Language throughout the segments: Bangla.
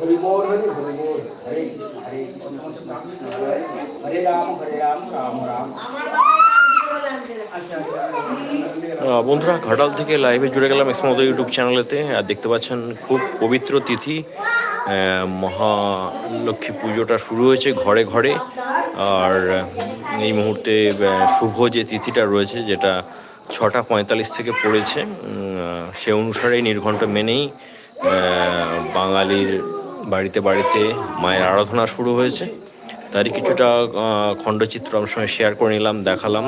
বল হরি হরি বল। হরি হরি বল হরে কৃষ্ণ হরে কৃষ্ণ কৃষ্ণ কৃষ্ণ হরে হরে রাম হরে রাম রাম রাম। আচ্ছা আচ্ছা আহ, বন্ধুরা ঘাটাল থেকে লাইভে জুড়ে গেলাম ইসমত ইউটিউব চ্যানেলেতে আর দেখতে পাচ্ছেন খুব পবিত্র তিথি। মহালক্ষ্মী পুজোটা শুরু হয়েছে ঘরে ঘরে। আর এই মুহূর্তে শুভ যে তিথিটা রয়েছে যেটা ছটা পঁয়তাল্লিশ থেকে পড়েছে সে অনুসারে নির্ঘণ্ট মেনেই বাঙালির বাড়িতে বাড়িতে মায়ের আরাধনা শুরু হয়েছে তারই কিছুটা খণ্ডচিত্র আমার সঙ্গে শেয়ার করে নিলাম দেখালাম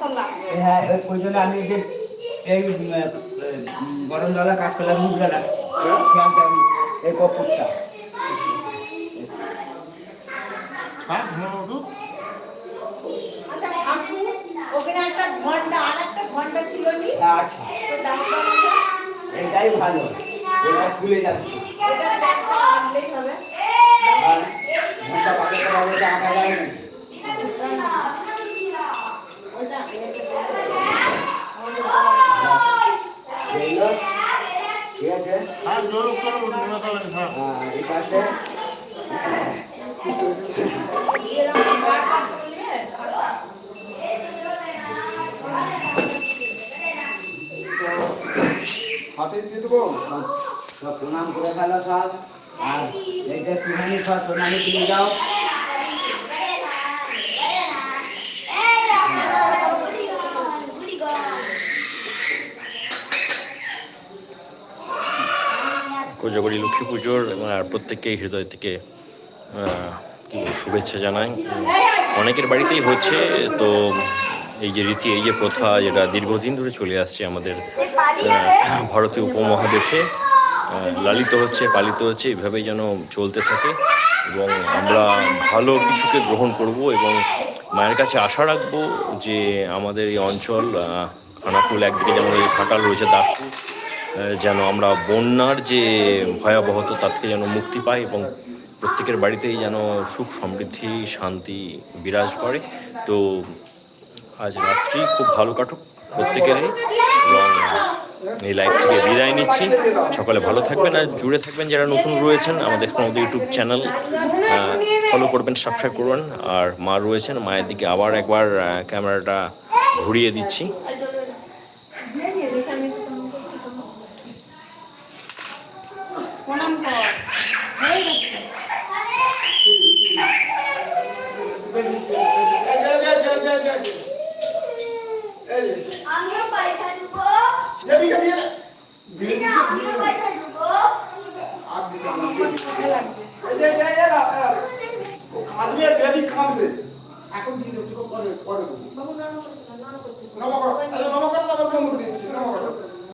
করলাম হ্যাঁ আমি যে এই গরম জলে কাজ করলে মুদ্রা রাখছি এই কপুরটা ওখানে একটা ঘণ্টা আর একটা ছিল নি? আচ্ছা? এটাই ভালো। এটা খুলে যাচ্ছে। হাতে দিয়ে দেবো সব প্রণাম করে ফেলো সব আর এইটা কিনানি সব সোনালি কিনে যাও। কোজাগরি লক্ষ্মী পুজোর এবং আর প্রত্যেককেই হৃদয় থেকে শুভেচ্ছা জানাই। অনেকের বাড়িতেই হচ্ছে, তো এই যে রীতি, এই যে প্রথা যেটা দীর্ঘদিন ধরে চলে আসছে আমাদের ভারতীয় উপমহাদেশে লালিত হচ্ছে, পালিত হচ্ছে, এভাবেই যেন চলতে থাকে। এবং আমরা ভালো কিছুকে গ্রহণ করব এবং মায়ের কাছে আশা রাখব যে আমাদের এই অঞ্চল খানাকুল একদিকে যেমন এই ফাটাল রয়েছে, দাসপুর যেন আমরা বন্যার যে ভয়াবহতা তার থেকে যেন মুক্তি পাই এবং প্রত্যেকের বাড়িতেই যেন সুখ সমৃদ্ধি, শান্তি বিরাজ করে। তো আজ রাত্রি খুব ভালো কাটুক প্রত্যেকেরই এবং এই লাইভ থেকে বিদায় নিচ্ছি। সকালে ভালো থাকবেন আর জুড়ে থাকবেন যারা নতুন রয়েছেন আমাদের আমাদের ইউটিউব চ্যানেল ফলো করবেন সাবস্ক্রাইব করবেন আর মা রয়েছেন, মায়ের দিকে আবার একবার ক্যামেরাটা ঘুরিয়ে দিচ্ছি। আমিও পয়সা দেবো আমিও পয়সা দেবো এখন দিয়ে দেবো পরে পরে বাবু না নানা করছে নমা করো নমা করো তারপর বন্ধ দিচ্ছি নমা করো